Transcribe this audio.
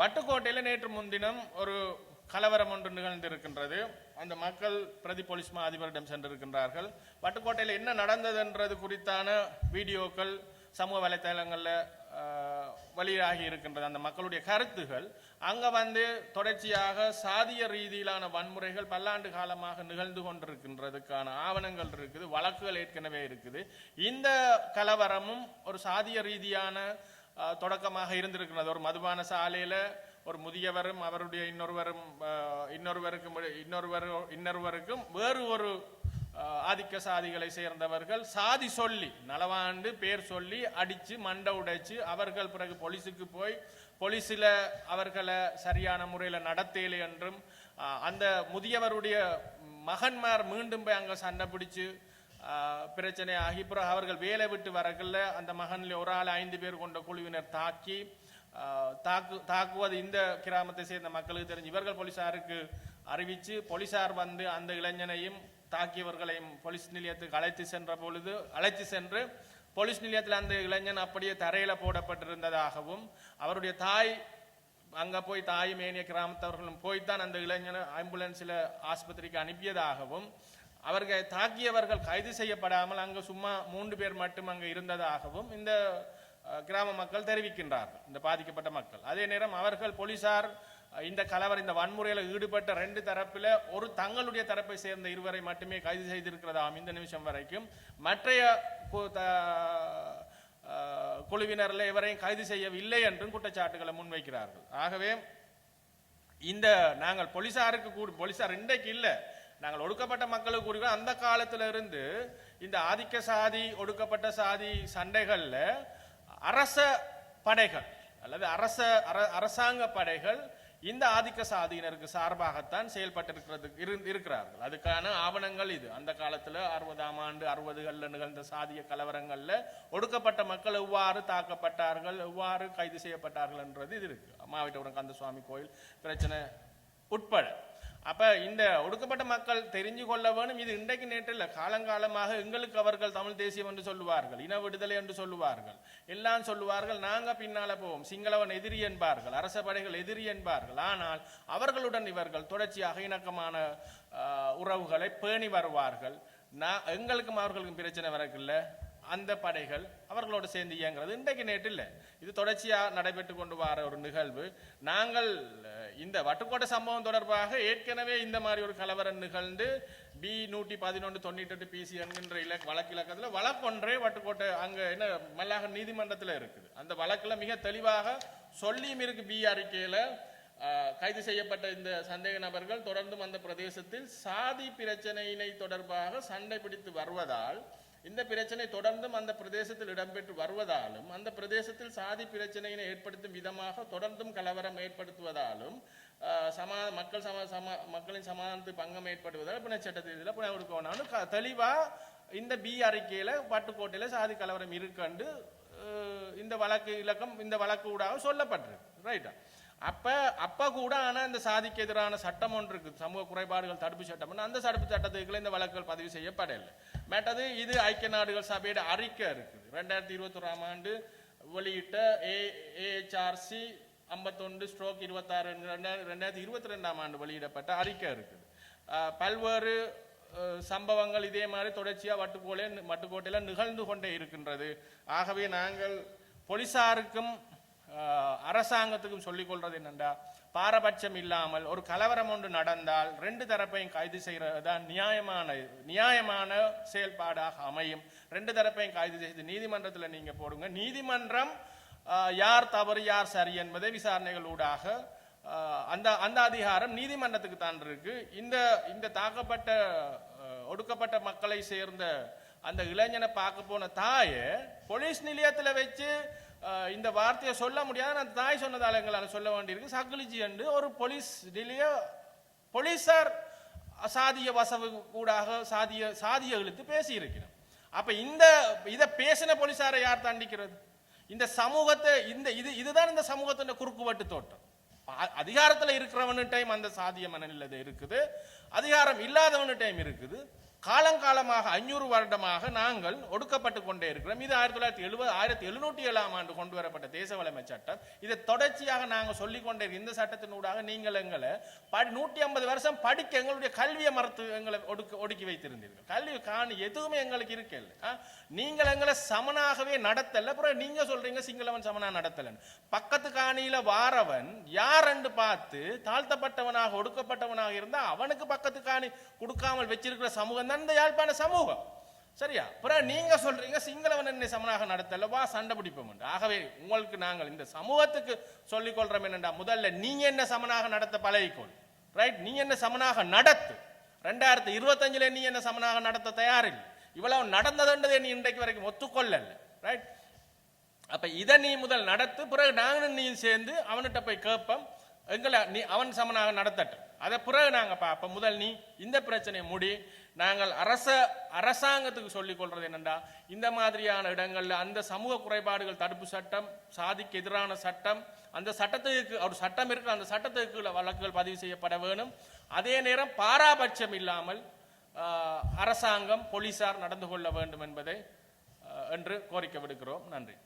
வட்டுக்கோட்டையில் நேற்று முன்தினம் ஒரு கலவரம் ஒன்று நிகழ்ந்திருக்கின்றது. அந்த மக்கள் பிரதி போலீஸ் மா அதிபரிடம் சென்றிருக்கின்றார்கள். வட்டுக்கோட்டையில் என்ன நடந்ததுன்றது குறித்தான வீடியோக்கள் சமூக வலைத்தளங்களில் வெளியாகி இருக்கின்றது. அந்த மக்களுடைய கருத்துகள் அங்கே வந்து தொடர்ச்சியாக சாதிய ரீதியிலான வன்முறைகள் பல்லாண்டு காலமாக நிகழ்ந்து கொண்டிருக்கின்றதுக்கான ஆவணங்கள் இருக்குது வழக்குகள் ஏற்கனவே இருக்குது. இந்த கலவரமும் ஒரு சாதிய ரீதியான தொடக்கமாக இருந்திருக்கிறது. ஒரு மதுபான சாலையில் ஒரு முதியவரும் அவருடைய இன்னொருவரும் இன்னொருவருக்கும் இன்னொருவர் இன்னொருவருக்கும் வேறு ஒரு ஆதிக்க சாதிகளை சேர்ந்தவர்கள் சாதி சொல்லி நலவாண்டு பேர் சொல்லி அடித்து மண்டை உடைச்சு அவர்கள் பிறகு போலீஸுக்கு போய் போலீஸில் அவர்களை சரியான முறையில் நடத்தலை என்றும் அந்த முதியவருடைய மகன்மார் மீண்டும் போய் அங்கே சண்டை பிடிச்சு பிரச்சனை ஆகி பிறகு அவர்கள் வேலை விட்டு வரக்குள்ள அந்த மகனில் ஒரு ஆள் ஐந்து பேர் கொண்ட குழுவினர் தாக்கி தாக்கு தாக்குவது இந்த கிராமத்தை சேர்ந்த மக்களுக்கு தெரிஞ்சு இவர்கள் போலீசாருக்கு அறிவித்து போலீசார் வந்து அந்த இளைஞனையும் தாக்கியவர்களையும் போலீஸ் நிலையத்துக்கு அழைத்து சென்ற பொழுது அழைத்து சென்று போலீஸ் நிலையத்தில் அந்த இளைஞன் அப்படியே தரையில் போடப்பட்டிருந்ததாகவும் அவருடைய தாய் அங்கே போய் தாயும் ஏனைய கிராமத்தவர்களும் போய்த்தான் அந்த இளைஞனை ஆம்புலன்ஸில் ஆஸ்பத்திரிக்கு அனுப்பியதாகவும் அவர்கள் தாக்கியவர்கள் கைது செய்யப்படாமல் அங்கு சும்மா மூன்று பேர் மட்டும் அங்கு இருந்ததாகவும் இந்த கிராம மக்கள் தெரிவிக்கின்றார்கள் இந்த பாதிக்கப்பட்ட மக்கள். அதே நேரம் அவர்கள் போலீசார் இந்த கலவர இந்த வன்முறையில் ஈடுபட்ட ரெண்டு தரப்பில் ஒரு தங்களுடைய தரப்பை சேர்ந்த இருவரை மட்டுமே கைது செய்திருக்கிறதாம் இந்த நிமிஷம் வரைக்கும். மற்றைய த- குழுவினரில் இவரையும் கைது செய்யவில்லை என்றும் குற்றச்சாட்டுகளை முன்வைக்கிறார்கள். ஆகவே இந்த நாங்கள் போலீசாருக்கு கூடு போலீசார் இன்றைக்கு இல்லை. நாங்கள் ஒடுக்கப்பட்ட மக்களுக்கு கூறுகிறோம் அந்த காலத்தில் இருந்து இந்த ஆதிக்க சாதி ஒடுக்கப்பட்ட சாதி சண்டைகளில் அரச படைகள் அல்லது அரச அர- அரசாங்க படைகள் இந்த ஆதிக்க சாதியினருக்கு சார்பாகத்தான் செயல்பட்டிருக்கிறது இரு- இருக்கிறார்கள். அதுக்கான ஆவணங்கள் இது. அந்த காலத்தில் அறுபதாம் ஆண்டு அறுபதுகளில் நிகழ்ந்த சாதிய கலவரங்களில் ஒடுக்கப்பட்ட மக்கள் எவ்வாறு தாக்கப்பட்டார்கள் எவ்வாறு கைது செய்யப்பட்டார்கள் என்றது இது இருக்கு. மாவட்டபுரம் கந்தசுவாமி கோயில் பிரச்சனை உட்பட. அப்போ இந்த ஒடுக்கப்பட்ட மக்கள் தெரிஞ்சு கொள்ள வேணும். இது இன்றைக்கு நேற்று இல்லை காலங்காலமாக எங்களுக்கு அவர்கள் தமிழ் தேசியம் என்று சொல்லுவார்கள் இன விடுதலை என்று சொல்லுவார்கள். எல்லாம் சொல்லுவார்கள் நாங்கள் பின்னால் போவோம். சிங்களவன் எதிரி என்பார்கள் அரச படைகள் எதிரி என்பார்கள். ஆனால் அவர்களுடன் இவர்கள் தொடர்ச்சியாக இணக்கமான உறவுகளை பேணி வருவார்கள். நான் எங்களுக்கும் அவர்களுக்கும் பிரச்சனை வரக்கில்லை. அந்த படைகள் அவர்களோடு சேர்ந்து இயங்குறது. இன்றைக்கு நேற்று இல்லை இது தொடர்ச்சியாக நடைபெற்று கொண்டு வர ஒரு நிகழ்வு. நாங்கள் இந்த வட்டுக்கோட்டை சம்பவம் தொடர்பாக ஏற்கனவே இந்த மாதிரி ஒரு கலவரம் நிகழ்ந்து பி நூற்றி பதினொன்று தொண்ணூற்றி எட்டு பிசி என்கின்ற இலக்க வழக்கிலக்கத்தில் வழக்கொன்றே வட்டுக்கோட்டை அங்கே என்ன மல்லாக நீதிமன்றத்தில் இருக்குது. அந்த வழக்கில் மிக தெளிவாக சொல்லியும் இருக்கு பி அறிக்கையில் கைது செய்யப்பட்ட இந்த சந்தேக நபர்கள் தொடர்ந்தும் அந்த பிரதேசத்தில் சாதி பிரச்சனையினை தொடர்பாக சண்டை பிடித்து வருவதால் இந்த பிரச்சனை தொடர்ந்தும் அந்த பிரதேசத்தில் இடம்பெற்று வருவதாலும் அந்த பிரதேசத்தில் சாதி பிரச்சனையினை ஏற்படுத்தும் விதமாக தொடர்ந்தும் கலவரம் ஏற்படுத்துவதாலும் ஆஹ் சமா மக்கள் சமா சமா மக்களின் சமாதானத்துக்கு பங்கம் ஏற்படுவதால் புனச்சட்டத்தில் புன கொடுக்கணும்னு தெளிவா இந்த பி அறிக்கையில் பட்டுக்கோட்டையில சாதி கலவரம் இருக்குண்டு இந்த வழக்கு இலக்கம் இந்த வழக்கு ஊடாக சொல்லப்பட்டிருக்கு. ரைட்டா அப்போ அப்போ கூட ஆனால் இந்த சாதிக்கு எதிரான சட்டம் ஒன்று இருக்குது. சமூக குறைபாடுகள் தடுப்பு சட்டம். அந்த தடுப்பு சட்டத்துக்குள்ள இந்த வழக்குகள் பதிவு செய்யப்படலை மேட்டது இது ஐக்கிய நாடுகள் சபையோட அறிக்கை இருக்குது. ரெண்டாயிரத்தி இருபத்தொராம் ஆண்டு வெளியிட்ட ஏ ஏஹெச்ஆர்சி ஐம்பத்தொன்று ஸ்ட்ரோக் இருபத்தாறு ரெண்டாயிரத்தி இருபத்தி ரெண்டாம் ஆண்டு வெளியிடப்பட்ட அறிக்கை இருக்குது. பல்வேறு சம்பவங்கள் இதே மாதிரி தொடர்ச்சியாக வட்டுக்கோலை வட்டுக்கோட்டையில நிகழ்ந்து கொண்டே இருக்கின்றது. ஆகவே நாங்கள் போலீசாருக்கும் அரசாங்கத்துக்கும் சொல்லிக் என்னென்றா பாரபட்சம் இல்லாமல் ஒரு கலவரம் ஒன்று நடந்தால் ரெண்டு தரப்பையும் கைது செய்கிறது தான் நியாயமான நியாயமான செயல்பாடாக அமையும். ரெண்டு தரப்பையும் கைது செய்து நீதிமன்றத்தில் நீங்கள் போடுங்க. நீதிமன்றம் யார் தவறு யார் சரி என்பதை விசாரணைகள் ஊடாக அந்த அந்த அதிகாரம் நீதிமன்றத்துக்கு தான் இருக்கு. இந்த இந்த தாக்கப்பட்ட ஒடுக்கப்பட்ட மக்களை சேர்ந்த அந்த இளைஞனை பார்க்க போன தாயை போலீஸ் நிலையத்தில் வச்சு இந்த வார்த்தையை சொல்ல முடியாது. நான் தாய் சொன்னதால எங்களால் சொல்ல வேண்டியிருக்கு. சக்லிஜி என்று ஒரு போலீஸ் நிலைய போலீஸார் சாதிய வசவு கூடாக சாதிய சாதிய இழுத்து பேசியிருக்கிறோம். அப்போ இந்த இதை பேசின போலீசாரை யார் தண்டிக்கிறது? இந்த சமூகத்தை இந்த இது இதுதான் இந்த சமூகத்தின் குறுக்குவட்டு தோட்டம். அதிகாரத்தில் இருக்கிறவனு டைம் அந்த சாதிய மனநிலை இருக்குது. அதிகாரம் இல்லாதவனு டைம் இருக்குது. காலங்காலமாக ஐநூறு வருடமாக நாங்கள் ஒடுக்கப்பட்டு கொண்டே இருக்கிறோம். இது ஆயிரத்தி தொள்ளாயிரத்தி எழுபது ஆயிரத்தி எழுநூற்றி ஏழாம் ஆண்டு கொண்டு வரப்பட்ட தேச வளமை சட்டம். இதை தொடர்ச்சியாக நாங்கள் சொல்லிக் கொண்டே இந்த சட்டத்தினூடாக நீங்கள் எங்களை படி நூற்றி ஐம்பது வருஷம் படிக்க எங்களுடைய கல்வியை மறுத்து எங்களை ஒடுக்க ஒடுக்கி வைத்திருந்தீர்கள். கல்வி காணி எதுவுமே எங்களுக்கு இருக்கல நீங்கள் எங்களை சமனாகவே நடத்தலை. அப்புறம் நீங்க சொல்றீங்க சிங்களவன் சமனா நடத்தலன்னு. பக்கத்து காணியில வாரவன் யாரென்று பார்த்து தாழ்த்தப்பட்டவனாக ஒடுக்கப்பட்டவனாக இருந்தால் அவனுக்கு பக்கத்து காணி கொடுக்காமல் வச்சிருக்கிற சமூகம் தான் இந்த யாழ்ப்பாண சமூகம். சரியா? பிறகு நீங்க சொல்றீங்க சிங்களவன் என்னை சமனாக நடத்தலவா சண்டை பிடிப்போம் ஆகவே உங்களுக்கு நாங்கள் இந்த சமூகத்துக்கு சொல்லிக் கொள்றோம் என்னண்டா முதல்ல நீங்க என்ன சமனாக நடத்த பழகிக்கொள். ரைட் நீ என்ன சமனாக நடத்து. ரெண்டாயிரத்தி இருபத்தஞ்சுல நீ என்ன சமனாக நடத்த தயாரில்லை. இவ்வளவு நடந்ததுன்றதை நீ இன்றைக்கு வரைக்கும் ஒத்துக்கொள்ளல. ரைட் அப்ப இதை நீ முதல் நடத்து பிறகு நாங்களும் நீ சேர்ந்து அவன்கிட்ட போய் கேட்போம். எங்களை நீ அவன் சமனாக நடத்தட்டும். அதை பிறகு நாங்கள் பார்ப்போம் முதல் நீ இந்த பிரச்சனையை முடி நாங்கள் அரச அரசாங்கத்துக்கு சொல்லிக் கொள்றது என்னண்டா? இந்த மாதிரியான இடங்களில் அந்த சமூக குறைபாடுகள் தடுப்பு சட்டம் சாதிக்கு எதிரான சட்டம் அந்த சட்டத்துக்கு ஒரு சட்டம் இருக்கிற அந்த சட்டத்துக்கு வழக்குகள் பதிவு செய்யப்பட வேணும். அதே நேரம் பாராபட்சம் இல்லாமல் அரசாங்கம் போலீசார் நடந்து கொள்ள வேண்டும் என்பதை என்று கோரிக்கை விடுக்கிறோம். நன்றி.